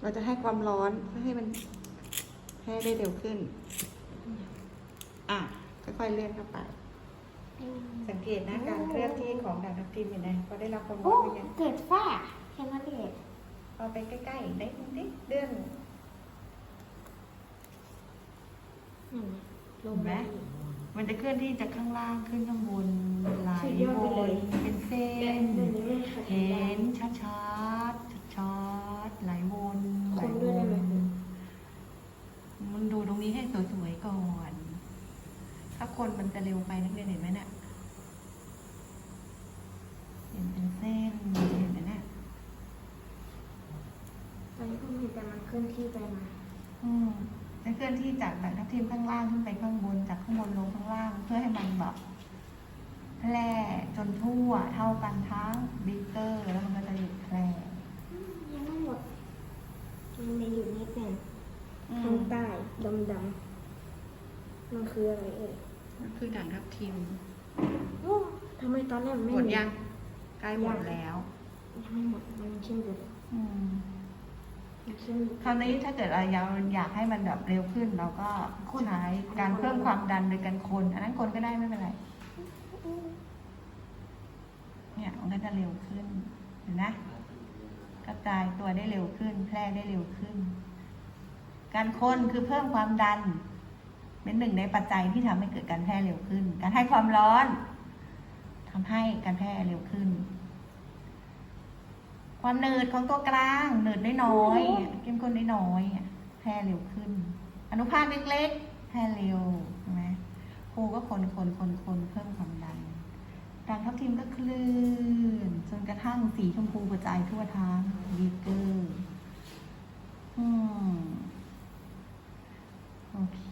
เราจะให้ความร้อนเพื่อให้มันให้ได้เร็วขึ้น อะ ค่อยๆเลื่อนเข้าไป สังเกตนะการเคลื่อนที่ของด่างทับทิมเห็นไหมพอได้รับความร้โอ้อนเป็นไงเกิดฝ้าแค่นั้นเองพอไปใกล้ๆอีกได้นึงดิเลื่อนนั่นไงลเห็มนไหมมันจะเคลื่อนที่จากข้างล่างขึ้นข้างบนไหลสุดยอดวไปเลยนเป็นเส้แบบนนี้ไม่ขัดเห็นชัดชัดชัดชัดๆไหลวนไหล คน ว ด้วยได้ไหม นมันดูตรงนี้ให้สวยๆก่อน ถ้าคนมันจะเร็วไปนักเรียนเห็นไหมเนี่ยเห็นเป็นเส้นเห็นไหมเนี่ยตอนนี้ผมเห็นแต่มันเคลื่อนที่ไปมาอืมจะเคลื่อนที่จากแบบทับทิมข้างล่างขึ้นไปข้างบนจากข้างบนลงข้างล่าง เพื่อให้มันแบบแพร่จนทั่วเท่ากันทั้งบิ๊กเกอร์แล้วมันก็จะหยุดแพร่อืมยังไม่หมดมันมีอยู่นิดหนึ่งอืข้ามงใต้ดำดำๆมันคืออะไรเอ่ย มันคือด่างทับทิมโอ้ทำไมตอนแรกมันไม่หมดยังใกล้หมดแล้วยังไม่หมดมันเข้มอยู่อืมมันเข้มอยู่คราวนี้ถ้าเกิดเราอยากให้มันแบบเร็วขึ้นเราก็ใช้การเพิ่มความดันโดยการคน อันนั้นคนก็ได้ไม่เป็นไร เนี่ยมันก็จะเร็วขึ้นเห็นไหมกระจายตัวได้เร็วขึ้น แพร่ได้เร็วขึ้น การคนคือเพิ่มความดัน เป็นหนึ่งในปัจจัยที่ทำให้เกิดการแพร่เร็วขึ้น การให้ความร้อนทำให้การแพร่เร็วขึ้น ความหนืดของตัวกลางหนืดน้อยๆเข้มข้นน้อยๆแพร่เร็วขึ้น อนุภาคเล็กๆแพร่เร็วใช่ไหมครูก็คนคนคนคนเพิ่มความดันด่างทับทิมก็คลื่นจนกระทั่งสีชมพูกระจายทั่วทั้งบีเกอร์อืมโอเค